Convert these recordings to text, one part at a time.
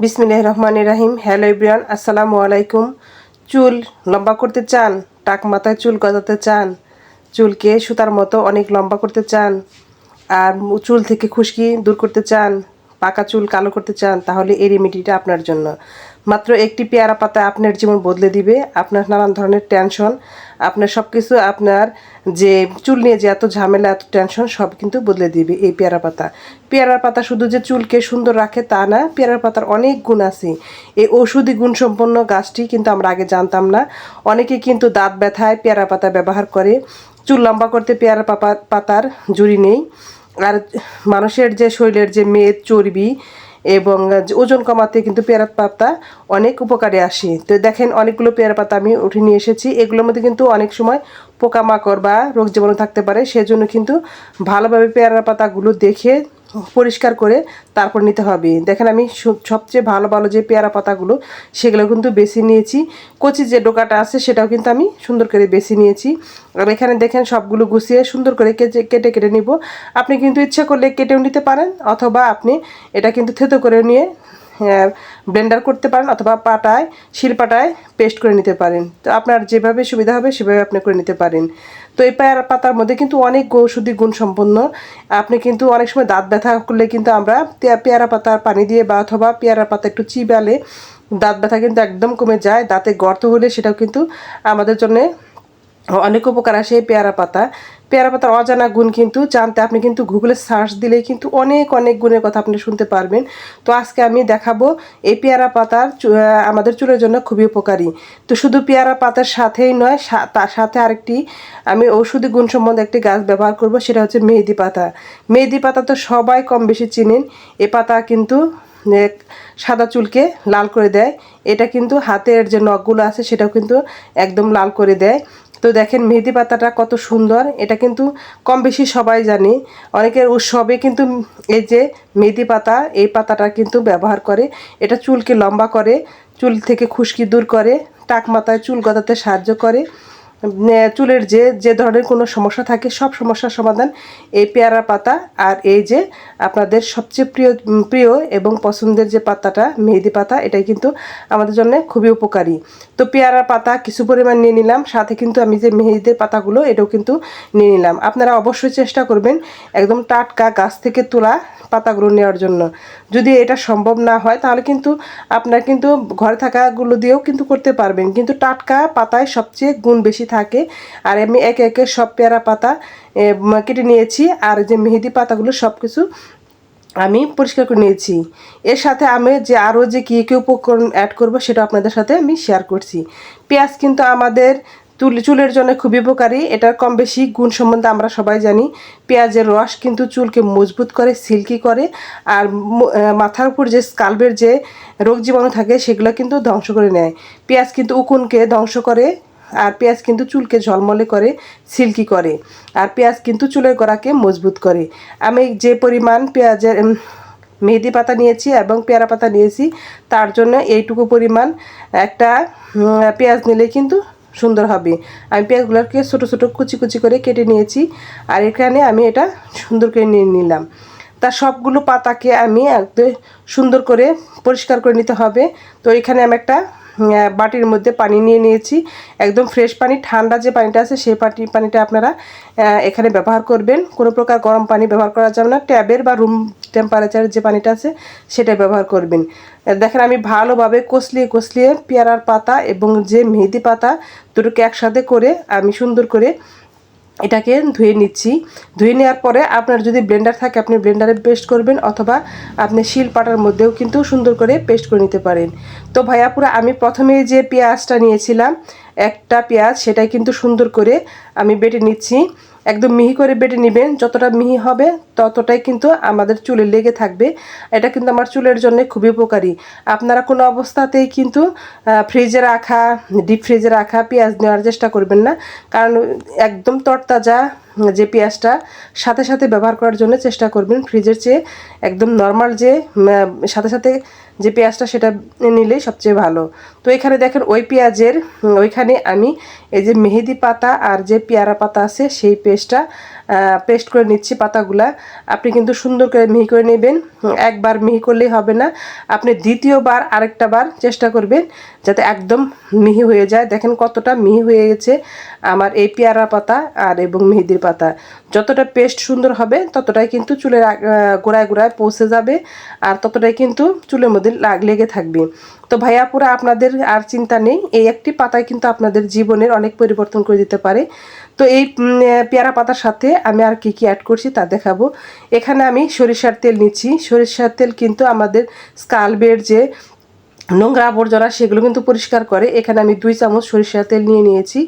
বিসমিল্লাহ রহমান রাহিম হ্যালো ইব্রিয়ান আসসালামু আলাইকুম। চুল লম্বা করতে চান, টাক মাথায় চুল গজাতে চান, চুলকে সুতার মতো অনেক লম্বা করতে চান, আর চুল থেকে খুশকি দূর করতে চান পাকা চুল কালো করতে চান, তাহলে এই রেমেডিটা আপনার জন্য। মাত্র একটি পেয়ারা পাতা আপনার জীবন বদলে দিবে, আপনার নানান ধরনের টেনশন আপনার সব কিছু আপনার যে চুল নিয়ে যে এত ঝামেলা, এত টেনশন সব কিন্তু বদলে দিবে এই পেয়ারা পাতা। পেয়ারা পাতা শুধু যে চুলকে সুন্দর রাখে তা না, পেয়ারা পাতার অনেক গুণ আছে। এই ঔষধি গুণসম্পন্ন গাছটি কিন্তু আমরা আগে জানতাম না। অনেকে কিন্তু দাঁত ব্যথায় পেয়ারা পাতা ব্যবহার করে। চুল লম্বা করতে পেয়ারা পাতার জুড়ি নেই। আর মানুষের যে শরীরের যে মেদ, চর্বি এবং ওজন কমাতে কিন্তু পেয়ারা পাতা অনেক উপকারে আসে। তো দেখেন, অনেকগুলো পেয়ারা পাতা আমি উঠে নিয়ে এসেছি। এগুলোর মধ্যে কিন্তু অনেক সময় পোকামাকড় বা রোগ জীবাণু থাকতে পারে। সেজন্য কিন্তু ভালোভাবে পেয়ারা পাতাগুলো দেখে পরিষ্কার করে তারপর নিতে হবে। দেখেন আমি সবচেয়ে ভালো ভালো যে পেয়ারা পাতাগুলো, সেগুলো কিন্তু বেছে নিয়েছি। কচি যে ডোকাটা আছে, সেটাও কিন্তু আমি সুন্দর করে বেছে নিয়েছি। আর এখানে দেখেন সবগুলো গুছিয়ে সুন্দর করে কেটে কেটে কেটে নিব। আপনি কিন্তু ইচ্ছা করলে কেটেও নিতে পারেন, অথবা আপনি এটা কিন্তু থেতো করে নিয়ে ব্লেন্ডার করতে পারেন অথবা পাটায় শিলপাটায় পেস্ট করে নিতে পারেন। তো আপনার যেভাবে সুবিধা হবে সেভাবে আপনি করে নিতে পারেন। তো এই পেয়ারা পাতার মধ্যে কিন্তু অনেক ঔষধি গুণ সম্পন্ন। আপনি কিন্তু অনেক সময় দাঁত ব্যথা করলে কিন্তু আমরা পেয়ারা পাতার পানি দিয়ে বা অথবা পেয়ারা পাতা একটু চিবালে দাঁত ব্যথা কিন্তু একদম কমে যায়। দাঁতে গর্ত হলে সেটাও কিন্তু আমাদের জন্যে অনেক উপকার আসে এই পেয়ারা পাতা। পেয়ারা পাতার অজানা গুণ কিন্তু জানতে আপনি কিন্তু গুগলে সার্চ দিলেই কিন্তু অনেক অনেক গুণের কথা আপনি শুনতে পারবেন। তো আজকে আমি দেখাবো এই পেয়ারা পাতার আমাদের চুলের জন্য খুবই উপকারী। তো শুধু পেয়ারা পাতার সাথেই নয় তার সাথে আরেকটি আমি ঔষধি গুণ সম্বন্ধে একটি গাছ ব্যবহার করব, সেটা হচ্ছে মেহেদি পাতা। মেহেদি পাতা তো সবাই কম বেশি চিনেন, এ পাতা কিন্তু সাদা চুলকে লাল করে দেয়। এটা কিন্তু হাতের যে নখগুলো আছে, সেটাও কিন্তু একদম লাল করে দেয়। তো দেখেন, মেহেদি পাতাটা কত সুন্দর। এটা কিন্তু কম বেশি সবাই জানে। অনেকের উৎসবে কিন্তু এই যে মেহেদি পাতা, এই পাতাটা কিন্তু ব্যবহার করে। এটা চুলকে লম্বা করে, চুল থেকে খুশকি দূর করে, টাক মাথায় চুল গদাতে সাহায্য করে। চুলের যে যে ধরনের কোনো সমস্যা থাকে, সব সমস্যার সমাধান এই পেয়ারা পাতা আর এই যে আপনাদের সবচেয়ে প্রিয় প্রিয় এবং পছন্দের যে পাতাটা, মেহেদি পাতা, এটাই কিন্তু আমাদের জন্য খুবই উপকারী। তো পেয়ারা পাতা কিছু পরিমাণ নিয়ে নিলাম, সাথে কিন্তু আমি যে মেহেদির পাতাগুলো, এটাও কিন্তু নিয়ে নিলাম। আপনারা অবশ্যই চেষ্টা করবেন একদম টাটকা গাছ থেকে তোলা পাতাগুলো নেওয়ার জন্য। যদি এটা সম্ভব না হয়, তাহলে কিন্তু আপনার কিন্তু ঘরে থাকাগুলো দিয়েও কিন্তু করতে পারবেন। কিন্তু টাটকা পাতায় সবচেয়ে গুণ বেশি থাকে। আর আমি একে একে সব পেয়ারা পাতা কেটে নিয়েছি। আর যে মেহেদি পাতাগুলো সব কিছু আমি পরিষ্কার করে নিয়েছি। এর সাথে আমি যে আরও যে কী কী উপকরণ অ্যাড করব সেটা আপনাদের সাথে আমি শেয়ার করছি। পেঁয়াজ কিন্তু আমাদের চুল চুলের জন্য খুবই উপকারী। এটার কম বেশি গুণ সম্বন্ধে আমরা সবাই জানি। পেঁয়াজের রস কিন্তু চুলকে মজবুত করে, সিল্কি করে। আর মাথার উপর যে স্কাল্পের যে রোগ জীবাণু থাকে সেগুলো কিন্তু ধ্বংস করে নেয়। পেঁয়াজ কিন্তু উকুনকে ধ্বংস করে। আর পেঁয়াজ কিন্তু চুলকে ঝলমলে করে, সিল্কি করে। আর পেঁয়াজ কিন্তু চুলের গোড়াকে মজবুত করে। আমি যে পরিমাণ পেঁয়াজের মেহেদি পাতা নিয়েছি এবং পেয়ারা পাতা নিয়েছি, তার জন্য এইটুকু পরিমাণ একটা পেঁয়াজ নিলে কিন্তু সুন্দর হবে। আমি পেঁয়াজগুলোকে ছোটো ছোটো কুচি কুচি করে কেটে নিয়েছি আর এখানে আমি এটা সুন্দর করে নিয়ে নিলাম। তার সবগুলো পাতাকে আমি একদম সুন্দর করে পরিষ্কার করে নিতে হবে। তো এখানে আমি একটা বাটির মধ্যে পানি নিয়ে নিয়েছি। একদম ফ্রেশ পানি, ঠান্ডা যে পানিটা আছে সেই পানি পানিটা আপনারা এখানে ব্যবহার করবেন। কোনো প্রকার গরম পানি ব্যবহার করা যাবে না। ট্যাবের বা রুম টেম্পারেচারের যে পানিটা আছে, সেটা ব্যবহার করবেন। দেখেন আমি ভালোভাবে কষলিয়ে কষলিয়ে পেয়ারার পাতা এবং যে মেহেদি পাতা, দুটোকে একসাথে করে আমি সুন্দর করে এটাকে ধুয়ে নিচ্ছি। ধুয়ে নেওয়ার পরে আপনার যদি ব্লেন্ডার থাকে, আপনি ব্লেন্ডারে পেস্ট করবেন অথবা আপনি শিল পাটার মধ্যেও কিন্তু সুন্দর করে পেস্ট করে নিতে পারেন। তো ভাইয়াপুরা আমি প্রথমে যে পেঁয়াজটা নিয়েছিলাম একটা পেঁয়াজ সেটাই কিন্তু সুন্দর করে আমি বেটে নিচ্ছি। একদম মিহি করে বেটে নেবেন, যতটা মিহি হবে ততটাই কিন্তু আমাদের চুলে লেগে থাকবে। এটা কিন্তু আমার চুলের জন্য খুবই উপকারী। আপনারা কোনো অবস্থাতেই কিন্তু ফ্রিজে রাখা ডিপ ফ্রিজে রাখা পেঁয়াজ নেওয়ার চেষ্টা করবেন না। কারণ একদম তরতাজা যে পেঁয়াজটা, সাথে সাথে ব্যবহার করার জন্য চেষ্টা করবেন। ফ্রিজের চেয়ে একদম নর্মাল যে সাথে সাথে যে পেঁয়াজটা সেটা নিলেই সবচেয়ে ভালো। তো এখানে দেখেন ওই পেঁয়াজের ওইখানে আমি এই যে মেহেদি পাতা আর যে পেয়ারা পাতা আছে, সেই পেস্টটা পেস্ট করে নিচ্ছি পাতাগুলা। আপনি কিন্তু সুন্দর করে মিহি করে নেবেন। একবার মিহি করলেই হবে না। আপনি দ্বিতীয়বার আরেকটা বার চেষ্টা করবেন যাতে একদম মিহি হয়ে যায়। দেখেন কতটা মিহি হয়ে গেছে আমার এই পেয়ারা পাতা আর এবং মেহেদির পাতা। যতটা পেস্ট সুন্দর হবে, ততটাই কিন্তু চুলের গোড়ায় গোড়ায় পৌঁছে যাবে। আর ততটাই কিন্তু চুলের মধ্যে লেগে থাকবে। তো ভাইয়া ভাইয়াপুরা আপনাদের আর চিন্তা নেই। এই একটি পাতায় কিন্তু আপনাদের জীবনের অনেক পরিবর্তন করে দিতে পারে। তো এই পেয়ারা পাতার সাথে আমি আর কি কি অ্যাড করছি তা দেখাবো। এখানে আমি সরিষার তেল নিচ্ছি। সরিষার তেল কিন্তু আমাদের স্কালবের যে নোংরা আবর্জনা সেগুলো কিন্তু পরিষ্কার করে। এখানে আমি দুই চামচ সরিষার তেল নিয়ে নিয়েছি।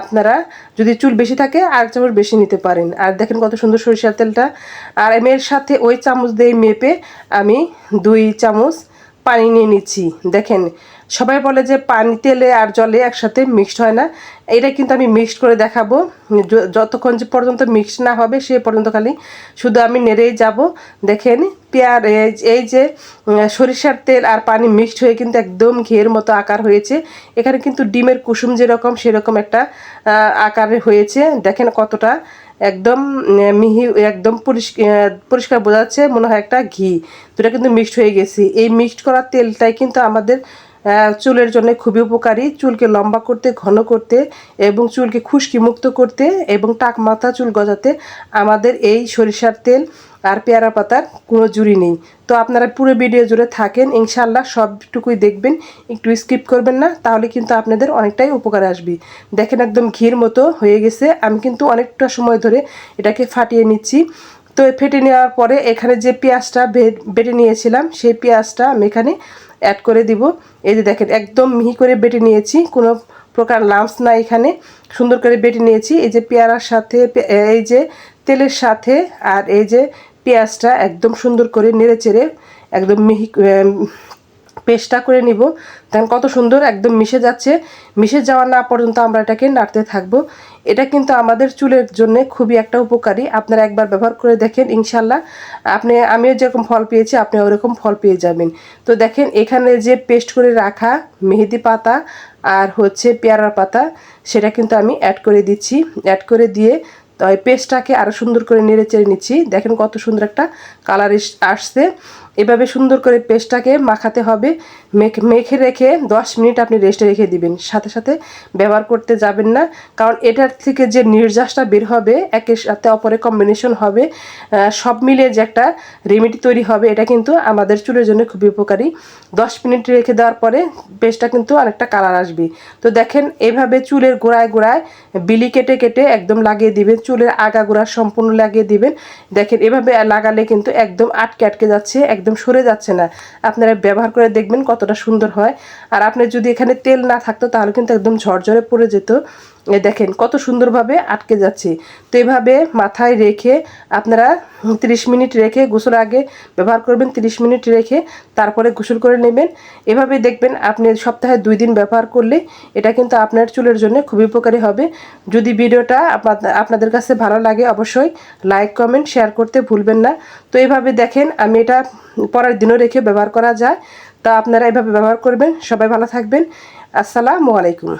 আপনারা যদি চুল বেশি থাকে, আর চামচ বেশি নিতে পারেন। আর দেখেন কত সুন্দর সরিষার তেলটা। আর এর সাথে ওই চামচ দিয়ে মেপে আমি দুই চামচ পানি নিয়ে নিচ্ছি। দেখেন সবাই বলে যে পানি, তেলে আর জলে একসাথে মিক্সড হয় না। এটা কিন্তু আমি মিক্সড করে দেখাবো। যতক্ষণ যে পর্যন্ত মিক্সড না হবে, সে পর্যন্ত খালি শুধু আমি নেড়েই যাব। দেখেন পেয়ার এই যে সরিষার তেল আর পানি মিক্সড হয়ে কিন্তু একদম ঘের মতো আকার হয়েছে। এখানে কিন্তু ডিমের কুসুম যেরকম, সেরকম একটা আকারে হয়েছে। দেখেন কতটা একদম মিহি, একদম পরিষ্কার বোঝা যাচ্ছে। মনে হয় একটা ঘি। দুটা কিন্তু মিক্সড হয়ে গেছে। এই মিক্সড করা তেলটাই কিন্তু আমাদের চুলের জন্য খুবই উপকারী। চুলকে লম্বা করতে, ঘন করতে এবং চুলকে খুশকি মুক্ত করতে এবং টাক মাথা চুল গজাতে আমাদের এই সরিষার তেল আর পেয়ারা পাতার কোনো জুড়ি নেই। তো আপনারা পুরো ভিডিও জুড়ে থাকেন। ইনশাল্লাহ সবটুকুই দেখবেন। একটু স্কিপ করবেন না, তাহলে কিন্তু আপনাদের অনেকটাই উপকার আসবে। দেখেন একদম ঘির মতো হয়ে গেছে। আমি কিন্তু অনেকটা সময় ধরে এটাকে ফাটিয়ে নিচ্ছি। তো ফেটে নেওয়ার পরে এখানে যে পেঁয়াজটা বেটে নিয়েছিলাম, সেই পেঁয়াজটা আমি এখানে অ্যাড করে দিব। এই যে দেখেন, একদম মিহি করে বেটে নিয়েছি, কোনো প্রকার লাম্পস না এখানে। সুন্দর করে বেটে নিয়েছি। এই যে পেয়ারার সাথে এই যে তেলের সাথে আর এই যে পেঁয়াজটা একদম সুন্দর করে নেড়ে চেড়ে একদম মিহি পেস্টটা করে নিব। দেখেন কত সুন্দর একদম মিশে যাচ্ছে। মিশে যাওয়া না পর্যন্ত আমরা এটাকে নাড়তে থাকব। এটা কিন্তু আমাদের চুলের জন্য খুবই একটা উপকারী। আপনারা একবার ব্যবহার করে দেখেন ইনশাল্লাহ আপনি, আমিও যেরকম ফল পেয়েছি, আপনি ওরকম ফল পেয়ে যাবেন। তো দেখেন, এখানে যে পেস্ট করে রাখা মেহেদি পাতা আর হচ্ছে পেয়ারার পাতা, সেটা কিন্তু আমি অ্যাড করে দিচ্ছি। অ্যাড করে দিয়ে, তো পেস্টটাকে আরও সুন্দর করে নেড়ে চেড়ে নিচ্ছি। দেখেন কত সুন্দর একটা কালার আসছে। এভাবে সুন্দর করে পেস্টটাকে মাখাতে হবে। মেখে রেখে দশ মিনিট আপনি রেস্টে রেখে দিবেন। সাথে সাথে ব্যবহার করতে যাবেন না, কারণ এটার থেকে যে নির্যাসটা বের হবে একের সাথে অপরে কম্বিনেশন হবে সব মিলিয়ে যে একটা রেমেডি তৈরি হবে, এটা কিন্তু আমাদের চুলের জন্য খুবই উপকারী। দশ মিনিট রেখে দেওয়ার পরে পেস্টটা কিন্তু অনেকটা কালার আসবে। তো দেখেন, এভাবে চুলের গোড়ায় গোড়ায় বিলি কেটে কেটে একদম লাগিয়ে দিবেন। চুলের আগা গোড়া সম্পূর্ণ লাগিয়ে দিবেন। দেখেন, এভাবে লাগালে কিন্তু একদম আটকে আটকে যাচ্ছে, একদম একদম সরে যাচ্ছে না। আপনারা ব্যবহার করে দেখবেন কতটা সুন্দর হয়। আর আপনার যদি এখানে তেল না থাকতো তাহলে কিন্তু একদম ঝরঝরে পড়ে যেত। দেখেন কত সুন্দরভাবে আটকে যাচ্ছে। তো এভাবে মাথায় রেখে আপনারা 30 মিনিট রেখে গোসল আগে ব্যবহার করবেন 30 মিনিট রেখে তারপরে গোসল করে নেবেন। এভাবে দেখবেন আপনি সপ্তাহে দুই দিন ব্যবহার করলে এটা কিন্তু আপনার চুলের জন্য খুবই উপকারী হবে। যদি ভিডিওটা আপনাদের কাছে ভালো লাগে অবশ্যই লাইক, কমেন্ট, শেয়ার করতে ভুলবেন না। তো এভাবে দেখেন আমি এটা পরের দিনও রেখে ব্যবহার করা যায়। তা আপনারা এভাবে ব্যবহার করবেন। সবাই ভালো থাকবেন। আসসালামু আলাইকুম।